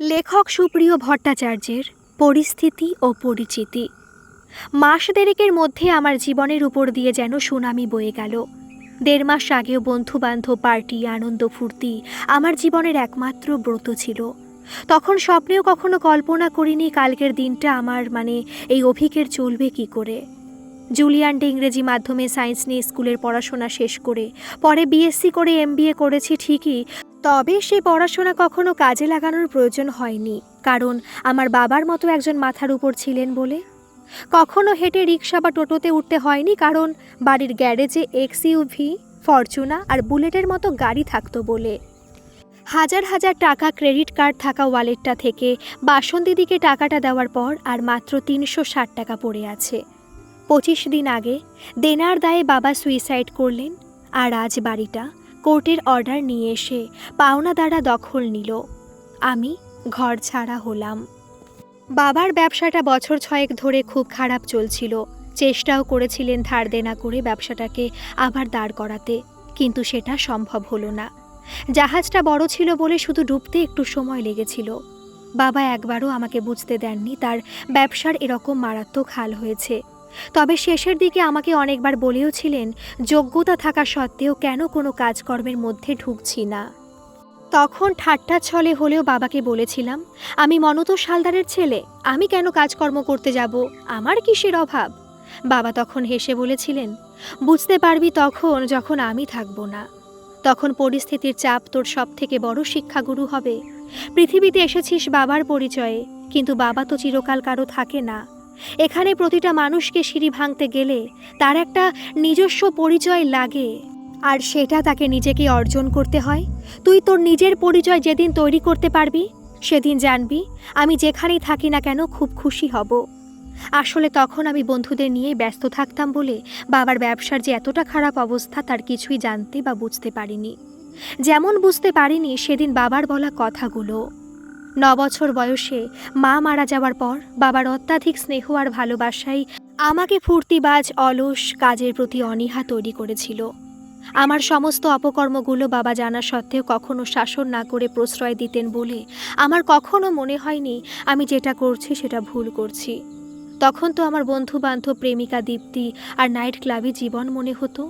লেখক সুপ্রিয় ভট্টাচার্যের পরিস্থিতি ও পরিচিতি। মাস দেড়েকের মধ্যে আমার জীবনের উপর দিয়ে যেন সুনামি বয়ে গেল। দেড় মাস আগেও বন্ধু বান্ধব পার্টি, আনন্দ, ফুর্তি আমার জীবনের একমাত্র ব্রত ছিল। তখন স্বপ্নেও কখনো কল্পনা করিনি কালকের দিনটা আমার মানে এই অভিকের চলবে কি করে। জুলিয়ান্ডে ইংরেজি মাধ্যমে সায়েন্স নিয়ে স্কুলের পড়াশোনা শেষ করে, পরে বিএসসি করে এমবিএ করেছি ঠিকই তবে সে পড়াশোনা কখনো কাজে লাগানোর প্রয়োজন হয়নি, কারণ আমার বাবার মতো একজন মাথার উপর ছিলেন বলে। কখনো হেঁটে রিক্সা বা টোটোতে উঠতে হয়নি, কারণ বাড়ির গ্যারেজে এক্সইউভি ফরচুনা আর বুলেটের মতো গাড়ি থাকতো বলে। হাজার হাজার টাকা ক্রেডিট কার্ড থাকা ওয়ালেটটা থেকে বাসন্তীদিকে টাকাটা দেওয়ার পর আর মাত্র তিনশো ষাট টাকা পড়ে আছে। পঁচিশ দিন আগে দেনার দায়ে বাবা সুইসাইড করলেন, আর আজ বাড়িটা কোর্টের অর্ডার নিয়ে এসে পাওনা দ্বারা দখল নিল। আমি ঘর ছাড়া হলাম। বাবার ব্যবসাটা বছর ছয়েক ধরে খুব খারাপ চলছিল। চেষ্টাও করেছিলেন ধার দেনা করে ব্যবসাটাকে আবার দাঁড় করাতে, কিন্তু সেটা সম্ভব হলো না। জাহাজটা বড় ছিল বলে শুধু ডুবতে একটু সময় লেগেছিল। বাবা একবারও আমাকে বুঝতে দেননি তার ব্যবসার এরকম মারাত্মক হাল হয়েছে। তবে শেষের দিকে আমাকে অনেকবার বলেও ছিলেন যোগ্যতা থাকা সত্ত্বেও কেন কোনো কাজকর্মের মধ্যে ঢুকছি না? তখন ঠাট্টা ছলে হলেও বাবাকে বলেছিলাম, আমি মনত সালদারের ছেলে, আমি কেন কাজকর্ম করতে যাব? আমার কিসের অভাব? বাবা তখন হেসে বলেছিলেন, বুঝতে পারবি তখন যখন আমি থাকব না। তখন পরিস্থিতির চাপ তোর সব থেকে বড় শিক্ষাগুরু হবে। পৃথিবীতে এসেছিস বাবার পরিচয়ে, কিন্তু বাবা তো চিরকাল কারও থাকে না। এখানে প্রতিটা মানুষকে সিঁড়ি ভাঙতে গেলে তার একটা নিজস্ব পরিচয় লাগে। আর সেটা তাকে নিজেকে অর্জন করতে হয়। তুই তোর নিজের পরিচয় যেদিন তৈরি করতে পারবি, সেদিন জানবি, আমি যেখানেই থাকি না কেন খুব খুশি হব। আসলে তখন আমি বন্ধুদের নিয়ে ব্যস্ত থাকতাম বলে বাবার ব্যবসার যে এতটা খারাপ অবস্থা তার কিছুই জানতে বা বুঝতে পারিনি। যেমন বুঝতে পারিনি, সেদিন বাবার বলা কথাগুলো। ন বছর বয়সে মা মারা যাওয়ার পর বাবার অত্যাধিক স্নেহ আর ভালোবাসাই আমাকে ফুর্তিবাজ, অলস কাজের প্রতি অনীহা তৈরি করেছিল। আমার সমস্ত অপকর্মগুলো বাবা জানা সত্ত্বেও কখনো শাসন না করে প্রশ্রয় দিতেন বলে আমার কখনো মনে হয়নি আমি যেটা করছি সেটা ভুল করছি। তখন তো আমার বন্ধু বান্ধব প্রেমিকা, দীপ্তি আর নাইট ক্লাবে জীবন মনে হতো।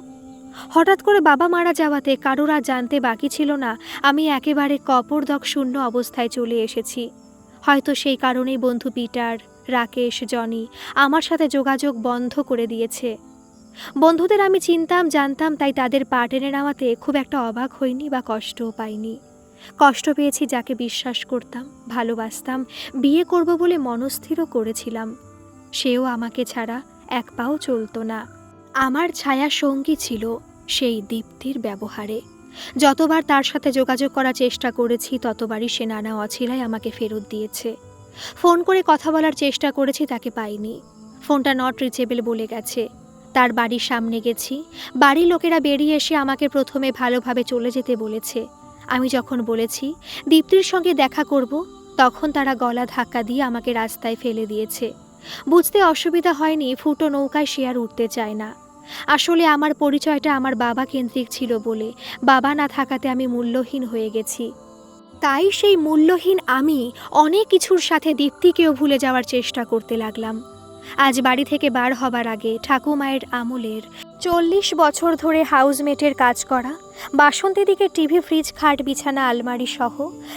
হঠাৎ করে বাবা মারা যাওয়াতে কারোর আর জানতে বাকি ছিল না। আমি একেবারে কপরদক শূন্য অবস্থায় চলে এসেছি। হয়তো সেই কারণেই বন্ধু পিটার, রাকেশ, জনি আমার সাথে যোগাযোগ বন্ধ করে দিয়েছে। বন্ধুদের আমি চিনতাম, জানতাম, তাই তাদের পা টেনে নেওয়াতে খুব একটা অবাক হইনি বা কষ্টও পাইনি। কষ্ট পেয়েছি যাকে বিশ্বাস করতাম, ভালোবাসতাম, বিয়ে করব বলে মনস্থিরও করেছিলাম। সেও আমাকে ছাড়া এক পাও চলতো না। আমার ছায়া সঙ্গী ছিল সেই দীপ্তির ব্যবহারে। যতবার তার সাথে যোগাযোগ করার চেষ্টা করেছি, ততবারই সে নানা অছিলায় আমাকে ফেরত দিয়েছে। ফোন করে কথা বলার চেষ্টা করেছি, তাকে পাইনি। ফোনটা নট রিচেবল বলে গেছে। তার বাড়ির সামনে গেছি। বাড়ির লোকেরা বেরিয়ে এসে আমাকে প্রথমে ভালোভাবে চলে যেতে বলেছে। আমি যখন বলেছি, দীপ্তির সঙ্গে দেখা করব, তখন তারা গলা ধাক্কা দিয়ে আমাকে রাস্তায় ফেলে দিয়েছে। বুঝতে অসুবিধা হয়নি, ফুটো নৌকায় সে আর উঠতে চায় না। আসলে আমার পরিচয়টা আমার বাবা কেন্দ্রিক ছিল বলে বাবা না থাকাতে আমি মূল্যহীন হয়ে গেছি। তাই সেই মূল্যহীন আমি অনেক কিছুর সাথে দীপ্তিকেও ভুলে যাওয়ার চেষ্টা করতে লাগলাম। আজ বাড়ি থেকে বার হবার আগে ঠাকুমায়ের আমলের চল্লিশ বছর ধরে হাউসমেটের কাজ করা, বাসন্তী দিকে টিভি, ফ্রিজ, খাট, বিছানা, আলমারি সহ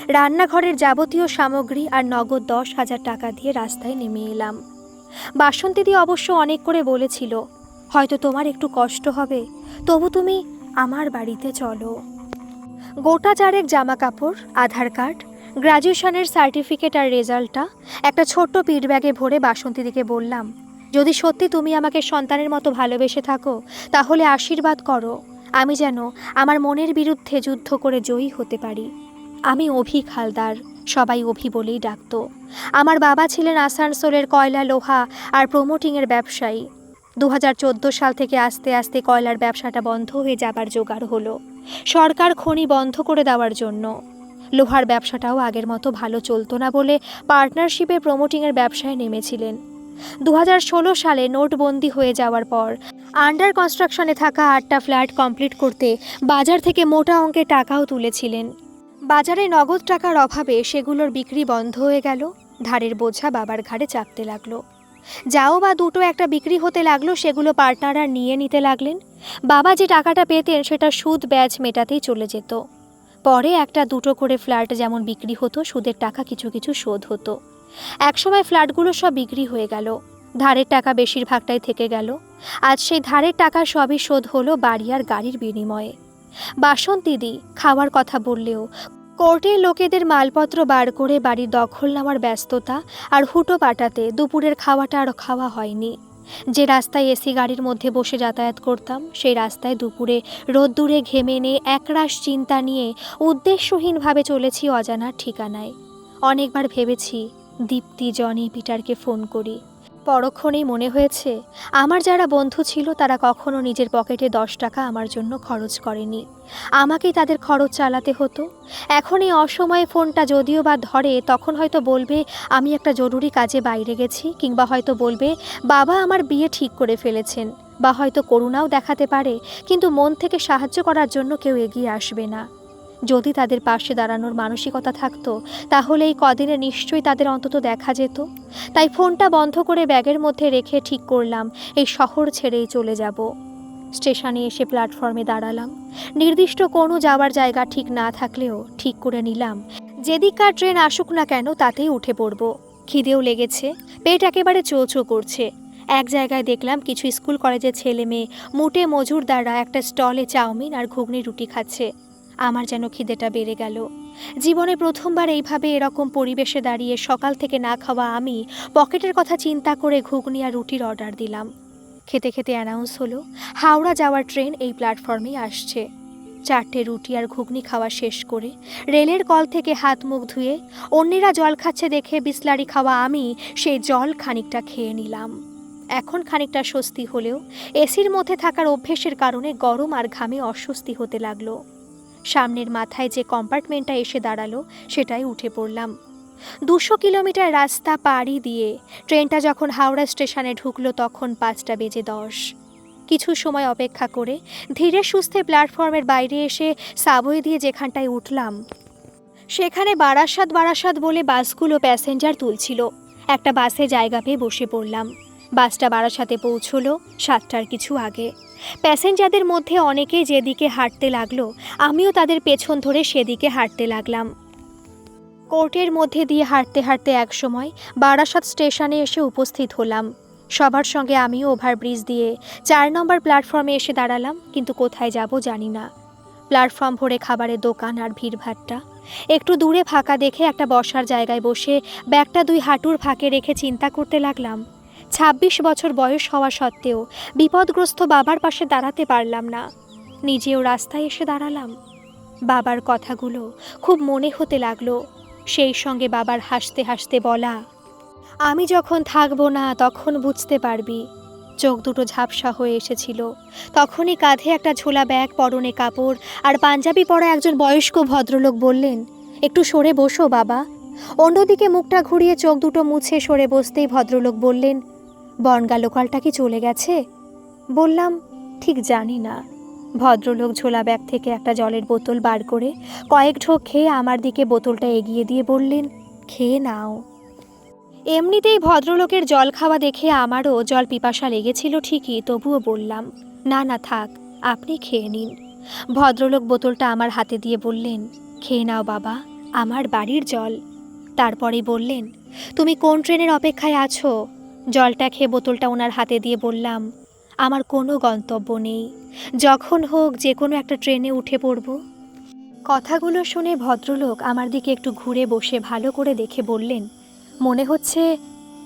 রান্নাঘরের যাবতীয় সামগ্রী আর নগদ দশ হাজার টাকা দিয়ে রাস্তায় নেমে এলাম। বাসন্তীদি অবশ্য অনেক করে বলেছিল হয়তো তোমার একটু কষ্ট হবে। তবু তুমি আমার বাড়িতে চলো। গোটা চারেক জামা কাপড় আধার কার্ড গ্র্যাজুয়েশনের সার্টিফিকেট আর রেজাল্টটা একটা ছোট্ট পিঠ ব্যাগে ভরে বাসন্তীদিকে বললাম, যদি সত্যি তুমি আমাকে সন্তানের মতো ভালোবেসে থাকো, তাহলে আশীর্বাদ করো। আমি যেন আমার মনের বিরুদ্ধে যুদ্ধ করে জয়ী হতে পারি। আমি অভি খালদার সবাই অভি বলেই ডাকতো। আমার বাবা ছিলেন আসানসোলের কয়লা, লোহা আর প্রমোটিংয়ের ব্যবসায়ী। দু হাজার চোদ্দ সাল থেকে আস্তে আস্তে কয়লার ব্যবসাটা বন্ধ হয়ে যাবার জোগাড় হলো। সরকার খনি বন্ধ করে দেওয়ার জন্য। লোহার ব্যবসাটাও আগের মতো ভালো চলতো না বলে পার্টনারশিপে প্রমোটিংয়ের ব্যবসায় নেমেছিলেন। দু হাজার ষোলো সালে নোটবন্দি হয়ে যাওয়ার পর আন্ডার কনস্ট্রাকশনে থাকা আটটা ফ্ল্যাট কমপ্লিট করতে বাজার থেকে মোটা অঙ্কের টাকাও তুলেছিলেন। বাজারে নগদ টাকার অভাবে সেগুলোর বিক্রি বন্ধ হয়ে গেল। ধারের বোঝা বাবার ঘাড়ে চাপতে লাগল। যাও বা দুটো একটা বিক্রি হতে লাগল, সেগুলো পার্টনাররা নিয়ে নিতে লাগলেন। বাবা যে টাকাটা পেতেন, সেটা সুদ ব্যাজ মেটাতেই চলে যেত। পরে একটা দুটো করে ফ্ল্যাট যেমন বিক্রি হতো, সুদের টাকা কিছু কিছু শোধ হতো। একসময় ফ্ল্যাটগুলো সব বিক্রি হয়ে গেল। ধারের টাকা বেশিরভাগটাই থেকে গেল। আজ সেই ধারের টাকা সবই শোধ হলো বাড়ি আর গাড়ির বিনিময়ে। বাসন্তীদি খাওয়ার কথা বললেও কোর্টের লোকেদের মালপত্র বার করে বাড়ির দখল নেওয়ার ব্যস্ততা আর হুটো পাটাতে দুপুরের খাওয়াটা আর খাওয়া হয়নি। যে রাস্তায় এসি গাড়ির মধ্যে বসে যাতায়াত করতাম, সেই রাস্তায় দুপুরে রোদ্দুরে ঘেমে নে একরাশ চিন্তা নিয়ে উদ্দেশ্যহীনভাবে চলেছি অজানার ঠিকানায়। অনেকবার ভেবেছি, দীপ্তি, জনি, পিটারকে ফোন করি। পরক্ষণেই মনে হয়েছে, আমার যারা বন্ধু ছিল তারা কখনো নিজের পকেটে দশ টাকা আমার জন্য খরচ করেনি। আমাকেই তাদের খরচ চালাতে হতো। এখন এই অসময়ে ফোনটা যদিও বা ধরে, তখন হয়তো বলবে, আমি একটা জরুরি কাজে বাইরে গেছি, কিংবা হয়তো বলবে, বাবা আমার বিয়ে ঠিক করে ফেলেছেন, বা হয়তো করুণাও দেখাতে পারে, কিন্তু মন থেকে সাহায্য করার জন্য কেউ এগিয়ে আসবে না। যদি তাদের পাশে দাঁড়ানোর মানসিকতা থাকতো, তাহলে এই কদিনে নিশ্চয়ই তাদের অন্তত দেখা যেত। তাই ফোনটা বন্ধ করে ব্যাগের মধ্যে রেখে ঠিক করলাম, এই শহর ছেড়েই চলে যাব। স্টেশনে এসে প্ল্যাটফর্মে দাঁড়ালাম। নির্দিষ্ট কোনো যাওয়ার জায়গা ঠিক না থাকলেও ঠিক করে নিলাম। যেদিককার ট্রেন আসুক না কেন, তাতেই উঠে পড়ব। খিদেও লেগেছে, পেট একেবারে চো চো করছে। এক জায়গায় দেখলাম কিছু স্কুল কলেজের ছেলে মেয়ে মুটে মজুরদাররা একটা স্টলে চাউমিন আর ঘুগনি রুটি খাচ্ছে। আমার যেন খিদেটা বেড়ে গেল। জীবনে প্রথমবার এইভাবে এরকম পরিবেশে দাঁড়িয়ে সকাল থেকে না খাওয়া আমি পকেটের কথা চিন্তা করে ঘুগনি আর রুটির অর্ডার দিলাম। খেতে খেতে অ্যানাউন্স হলো, হাওড়া যাওয়ার ট্রেন এই প্ল্যাটফর্মেই আসছে। চারটে রুটি আর ঘুগনি খাওয়া শেষ করে রেলের কল থেকে হাত মুখ ধুয়ে অন্যেরা জল খাচ্ছে দেখে বিসলারি খাওয়া আমি সেই জল খানিকটা খেয়ে নিলাম। এখন খানিকটা স্বস্তি হলেও এসির মধ্যে থাকার অভ্যেসের কারণে গরম আর ঘামে অস্বস্তি হতে লাগল। সামনের মাথায় যে কম্পার্টমেন্টটা এসে দাঁড়াল, সেটাই উঠে পড়লাম। দুশো কিলোমিটার রাস্তা পাড়ি দিয়ে ট্রেনটা যখন হাওড়া স্টেশনে ঢুকলো, তখন পাঁচটা বেজে দশ। কিছু সময় অপেক্ষা করে ধীরে সুস্থে প্ল্যাটফর্মের বাইরে এসে সাবই দিয়ে যেখানটায় উঠলাম, সেখানে বারাসাত বারাসাত বলে বাসগুলো প্যাসেঞ্জার তুলছিল। একটা বাসে জায়গা পেয়ে বসে পড়লাম। বাসটা বারাসাতে পৌঁছলো সাতটার কিছু আগে। প্যাসেঞ্জারদের মধ্যে অনেকে যেদিকে হাঁটতে লাগল, আমিও তাদের পেছন ধরে সেদিকে হাঁটতে লাগলাম। কোর্টের মধ্যে দিয়ে হাঁটতে হাঁটতে একসময় বারাসাত স্টেশনে এসে উপস্থিত হলাম। সবার সঙ্গে আমিও ওভারব্রিজ দিয়ে চার নম্বর প্ল্যাটফর্মে এসে দাঁড়ালাম, কিন্তু কোথায় যাব জানি না। প্ল্যাটফর্ম ভরে খাবারের দোকান আর ভিড়ভাট্টা। একটু দূরে ফাঁকা দেখে একটা বসার জায়গায় বসে ব্যাগটা দুই হাঁটুর ফাঁকে রেখে চিন্তা করতে লাগলাম ছাব্বিশ বছর বয়স হওয়া সত্ত্বেও বিপদগ্রস্ত বাবার পাশে দাঁড়াতে পারলাম না। নিজেও রাস্তায় এসে দাঁড়ালাম। বাবার কথাগুলো খুব মনে হতে লাগল। সেই সঙ্গে বাবার হাসতে হাসতে বলা, আমি যখন থাকব না, তখন বুঝতে পারবি। চোখ দুটো ঝাপসা হয়ে এসেছিল। তখনই কাঁধে একটা ঝোলা ব্যাগ, পরনে কাপড় আর পাঞ্জাবি পরা একজন বয়স্ক ভদ্রলোক বললেন, একটু সরে বসো বাবা। অন্যদিকে মুখটা ঘুরিয়ে চোখ দুটো মুছে সরে বসতেই ভদ্রলোক বললেন বনগা লোকালটা কি চলে গেছে? বললাম, ঠিক জানি না। ভদ্রলোক ঝোলা ব্যাগ থেকে একটা জলের বোতল বার করে কয়েক ঢোক খেয়ে আমার দিকে বোতলটা এগিয়ে দিয়ে বললেন, খেয়ে নাও। এমনিতেই ভদ্রলোকের জল খাওয়া দেখে আমারও জল পিপাসা লেগেছিল ঠিকই, তবুও বললাম, না না, থাক, আপনি খেয়ে নিন। ভদ্রলোক বোতলটা আমার হাতে দিয়ে বললেন, খেয়ে নাও বাবা, আমার বাড়ির জল। তারপরেই বললেন, তুমি কোন ট্রেনের অপেক্ষায় আছো? জলটা খেয়ে বোতলটা ওনার হাতে দিয়ে বললাম, আমার কোনো গন্তব্য নেই। যখন হোক যে কোনো একটা ট্রেনে উঠে পড়ব। কথাগুলো শুনে ভদ্রলোক আমার দিকে একটু ঘুরে বসে ভালো করে দেখে বললেন, মনে হচ্ছে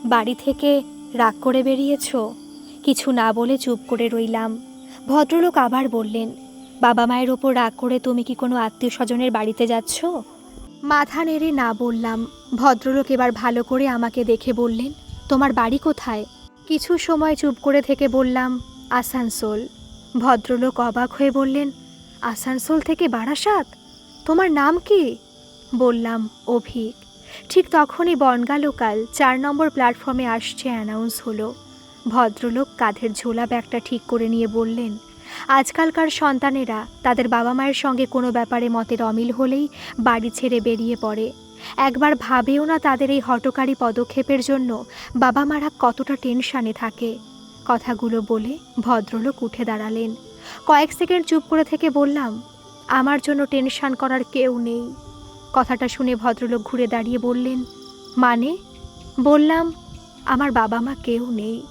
বাড়ি থেকে রাগ করে বেরিয়েছ? কিছু না বলে চুপ করে রইলাম। ভদ্রলোক আবার বললেন, বাবা মায়ের ওপর রাগ করে তুমি কি কোনো আত্মীয় স্বজনের বাড়িতে যাচ্ছ? মাথা নেড়ে না বললাম, ভদ্রলোক এবার ভালো করে আমাকে দেখে বললেন তোমার বাড়ি কোথায়? কিছু সময় চুপ করে থেকে বললাম, আসানসোল। ভদ্রলোক অবাক হয়ে বললেন, আসানসোল থেকে বারাসাত? তোমার নাম কি? বললাম, অভিক। ঠিক তখনই বনগা লোকাল চার নম্বর প্ল্যাটফর্মে আসছে অ্যানাউন্স হলো। ভদ্রলোক কাঁধের ঝোলা ব্যাগটা ঠিক করে নিয়ে বললেন, আজকালকার সন্তানেরা তাদের বাবা মায়ের সঙ্গে কোনো ব্যাপারে মতের অমিল হলেই বাড়ি ছেড়ে বেরিয়ে পড়ে। একবার ভাবেও না তাদের এই হটকারী পদক্ষেপের জন্য বাবা মারা কতটা টেনশানে থাকে। কথাগুলো বলে ভদ্রলোক উঠে দাঁড়ালেন। কয়েক সেকেন্ড চুপ করে থেকে বললাম, আমার জন্য টেনশান করার কেউ নেই। কথাটা শুনে ভদ্রলোক ঘুরে দাঁড়িয়ে বললেন মানে? বললাম, আমার বাবা মা কেউ নেই।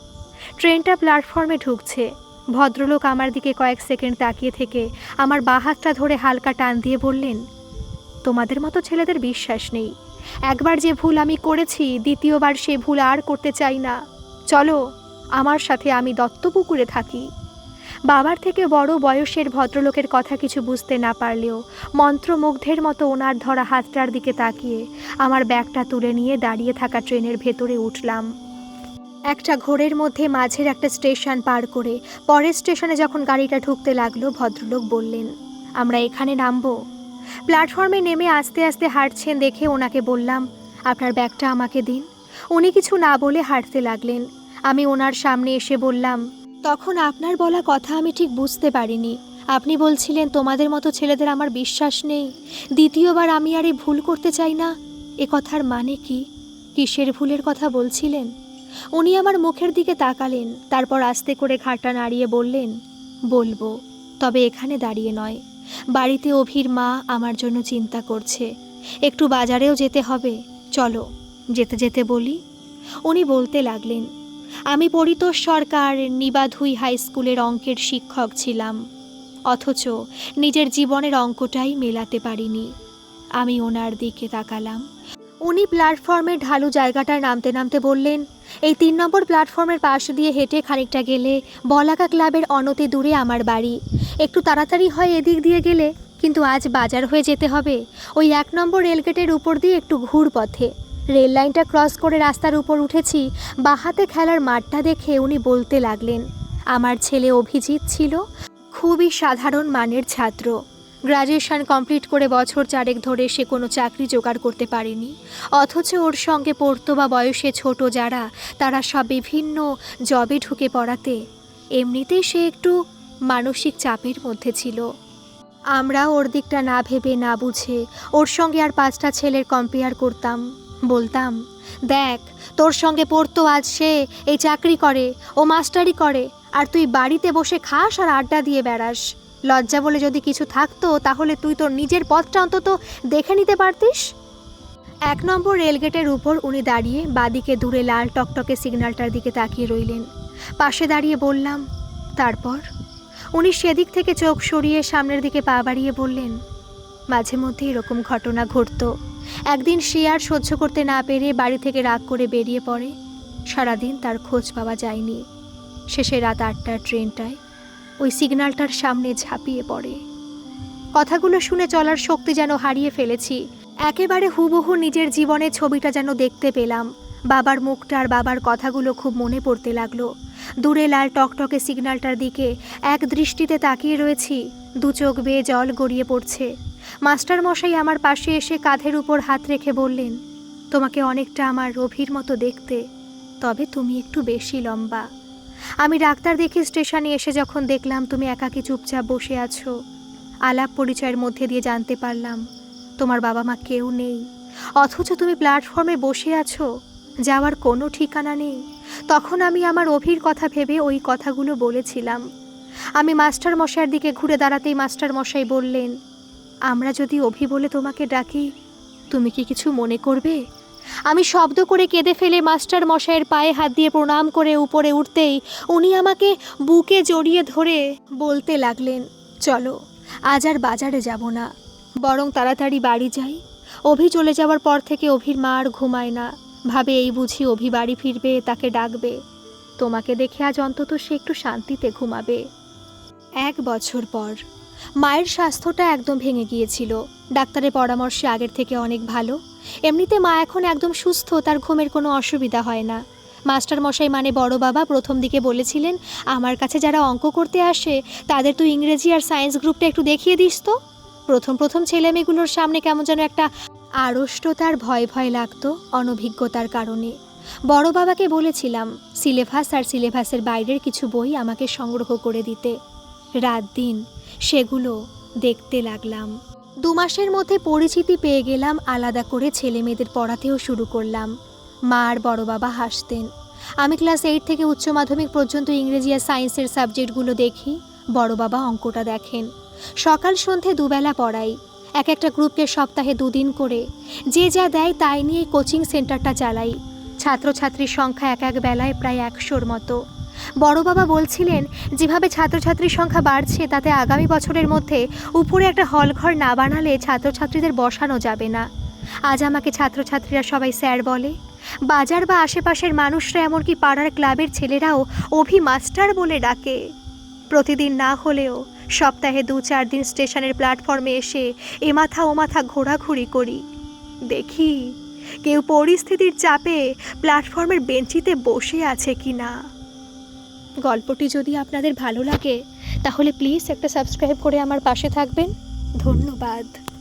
ট্রেনটা প্ল্যাটফর্মে ঢুকছে। ভদ্রলোক আমার দিকে কয়েক সেকেন্ড তাকিয়ে থেকে আমার বা হাতটা ধরে হালকা টান দিয়ে বললেন তোমাদের মতো ছেলেদের বিশ্বাস নেই। একবার যে ভুল আমি করেছি, দ্বিতীয়বার সে ভুল আর করতে চাই না। চলো, আমার সাথে আমি দত্তপুকুরে থাকি। বাবার থেকে বড় বয়সের ভদ্রলোকের কথা কিছু বুঝতে না পারলেও, মন্ত্রমুগ্ধের মতো ওনার ধরা হাতটার দিকে তাকিয়ে, আমার ব্যাগটা তুলে নিয়ে দাঁড়িয়ে থাকা ট্রেনের ভেতরে উঠলাম। একটা ঘোরের মধ্যে মাঝের একটা স্টেশন পার করে, পরের স্টেশনে যখন গাড়িটা ঢুকতে লাগল, ভদ্রলোক বললেন, আমরা এখানে নামবো? প্ল্যাটফর্মে নেমে আস্তে আস্তে হাঁটছেন দেখে ওনাকে বললাম, আপনার ব্যাগটা আমাকে দিন। উনি কিছু না বলে হাঁটতে লাগলেন। আমি ওনার সামনে এসে বললাম, তখন আপনার বলা কথা আমি ঠিক বুঝতে পারিনি। আপনি বলছিলেন তোমাদের মতো ছেলেদের আমার বিশ্বাস নেই। দ্বিতীয়বার আমি আর এই ভুল করতে চাই না। এ কথার মানে কি? কিসের ভুলের কথা বলছিলেন? উনি আমার মুখের দিকে তাকালেন, তারপর আস্তে করে ঘাটটা নাড়িয়ে বললেন, বলব, তবে এখানে দাঁড়িয়ে নয়। বাড়িতে অভির মা আমার জন্য চিন্তা করছে। একটু বাজারেও যেতে হবে। চলো, যেতে যেতে বলি। উনি বলতে লাগলেন, আমি পরিতোষ সরকার, নিবাধুই হাই স্কুলের অঙ্কের শিক্ষক ছিলাম। অথচ নিজের জীবনের অঙ্কটাই মেলাতে পারিনি। আমি ওনার দিকে তাকালাম। উনি প্ল্যাটফর্মের ঢালু জায়গাটায় নামতে নামতে বললেন এই তিন নম্বর প্ল্যাটফর্মের পাশ দিয়ে হেঁটে খানিকটা গেলে বলাকা ক্লাবের অনতি দূরে আমার বাড়ি। একটু তাড়াতাড়ি হয় এদিক দিয়ে গেলে, কিন্তু আজ বাজার হয়ে যেতে হবে। ওই এক নম্বর রেলগেটের উপর দিয়ে একটু ঘুর পথে। রেল লাইনটা ক্রস করে রাস্তার উপর উঠেছি বাহাতে খেলার মাঠটা দেখে উনি বলতে লাগলেন, আমার ছেলে অভিজিৎ ছিল, খুবই সাধারণ মানের ছাত্র। গ্রাজুয়েশন কমপ্লিট করে বছর চারেক ধরে সে কোনো চাকরি জোগাড় করতে পারেনি। অথচ ওর সঙ্গে পড়তো বা বয়সে ছোট যারা, তারা সব বিভিন্ন জবে ঢুকে পড়াতে। এমনিতেই সে একটু মানসিক চাপের মধ্যে ছিল। আমরা ওর দিকটা না ভেবে, না বুঝে, ওর সঙ্গে আর পাঁচটা ছেলের কম্পেয়ার করতাম। বলতাম, দেখ, তোর সঙ্গে পড়তো আজ সে, এই চাকরি করে, ও মাস্টারি করে, আর তুই বাড়িতে বসে খাস আর আড্ডা দিয়ে বেড়াস। লজ্জা বলে যদি কিছু থাকতো, তাহলে তুই তোর নিজের পথটা অন্তত দেখে নিতে পারতিস। এক নম্বর রেলগেটের উপর উনি দাঁড়িয়ে বাদিকে দূরে লাল টকটকে সিগন্যালটার দিকে তাকিয়ে রইলেন। পাশে দাঁড়িয়ে বললাম, তারপর? উনি সেদিক থেকে চোখ সরিয়ে সামনের দিকে পা বাড়িয়ে বললেন, মাঝে মধ্যে এরকম ঘটনা ঘটতো। একদিন সে আর সহ্য করতে না পেরে বাড়ি থেকে রাগ করে বেরিয়ে পড়ে। সারাদিন তার খোঁজ পাওয়া যায়নি। শেষে রাত আটটার ট্রেনটায় ওই সিগন্যালটার সামনে ঝাঁপিয়ে পড়ে। কথাগুলো শুনে চলার শক্তি যেন হারিয়ে ফেলেছি। একেবারে হুবহু নিজের জীবনের ছবিটা যেন দেখতে পেলাম। বাবার মুখটা আর বাবার কথাগুলো খুব মনে পড়তে লাগল। দূরে লাল টকটকে সিগন্যালটার দিকে এক দৃষ্টিতে তাকিয়ে রয়েছি। দু চোখ বেয়ে জল গড়িয়ে পড়ছে। মাস্টার মশাই আমার পাশে এসে কাঁধের উপর হাত রেখে বললেন, তোমাকে অনেকটা আমার রভির মতো দেখতে। তবে তুমি একটু বেশি লম্বা। আমি ডাক্তার দেখে স্টেশনে এসে যখন দেখলাম তুমি একাকি চুপচাপ বসে আছো, আলাপ পরিচয়ের মধ্যে দিয়ে জানতে পারলাম তোমার বাবা মা কেউ নেই। অথচ তুমি প্ল্যাটফর্মে বসে আছো, যাওয়ার কোনো ঠিকানা নেই। তখন আমি আমার অভির কথা ভেবে ওই কথাগুলো বলেছিলাম। আমি মাস্টার মশাইয়ের দিকে ঘুরে দাঁড়াতেই মাস্টার মশাই বললেন, আমরা যদি অভি বলে তোমাকে ডাকি, তুমি কি কিছু মনে করবে? আমি শব্দ করে কেঁদে ফেলে মাস্টার মশাইয়ের পায়ে হাত দিয়ে প্রণাম করে উপরে উঠতেই উনি আমাকে বুকে জড়িয়ে ধরে বলতে লাগলেন, চলো, আজ আর বাজারে যাব না। বরং তাড়াতাড়ি বাড়ি যাই। অভি চলে যাওয়ার পর থেকে অভির মা আর ঘুমায় না। ভাবে এই বুঝি অভি বাড়ি ফিরবে, তাকে ডাকবে। তোমাকে দেখে আজ অন্তত সে একটু শান্তিতে ঘুমাবে। এক বছর পর মায়ের স্বাস্থ্যটা একদম ভেঙে গিয়েছিল। ডাক্তারের পরামর্শে আগের থেকে অনেক ভালো। এমনিতে মা এখন একদম সুস্থ, তার ঘুমের কোনো অসুবিধা হয় না। মাস্টার মশাই মানে বড় বাবা প্রথম দিকে বলেছিলেন, আমার কাছে যারা অঙ্ক করতে আসে, তাদের তুই ইংরেজি আর সায়েন্স গ্রুপটা একটু দেখিয়ে দিস তো। প্রথম প্রথম ছেলেমেয়েগুলোর সামনে কেমন যেন একটা আড়ষ্টতার ভয় ভয় লাগতো অনভিজ্ঞতার কারণে। বড় বাবাকে বলেছিলাম, সিলেবাস আর সিলেবাসের বাইরের কিছু বই আমাকে সংগ্রহ করে দিতে। রাত দিন সেগুলো দেখতে লাগলাম। দু মাসের মধ্যে পরিচিতি পেয়ে গেলাম, আলাদা করে ছেলে মেয়েদের পড়াতেও শুরু করলাম। মা আর বড় বাবা হাসতেন। আমি ক্লাস এইট থেকে উচ্চ মাধ্যমিক পর্যন্ত ইংরেজি আর সায়েন্সের সাবজেক্টগুলো দেখি, বড় বাবা অঙ্কটা দেখেন। সকাল সন্ধে দুবেলা পড়াই। এক একটা গ্রুপকে সপ্তাহে দুদিন করে। যে যা দেয় তাই নিয়ে কোচিং সেন্টারটা চালাই। ছাত্রছাত্রীর সংখ্যা এক এক বেলায় প্রায় একশোর মতো। বড় বাবা বলছিলেন, যেভাবে ছাত্রছাত্রীর সংখ্যা বাড়ছে, তাতে আগামী বছরের মধ্যে উপরে একটা হলঘর না বানালে ছাত্রছাত্রীদের বসানো যাবে না। আজ আমাকে ছাত্রছাত্রীরা সবাই স্যার বলে। বাজার বা আশেপাশের মানুষরা এমনকি পাড়ার ক্লাবের ছেলেরাও অভি মাস্টার বলে ডাকে। প্রতিদিন না হলেও সপ্তাহে দু চার দিন স্টেশনের প্ল্যাটফর্মে এসে এ মাথা ও মাথা ঘোরাঘুরি করি। দেখি, কেউ পরিস্থিতির চাপে প্ল্যাটফর্মের বেঞ্চিতে বসে আছে কি না গল্পটি যদি আপনাদের ভালো লাগে তাহলে প্লিজ একটা সাবস্ক্রাইব করে আমার পাশে থাকবেন। ধন্যবাদ।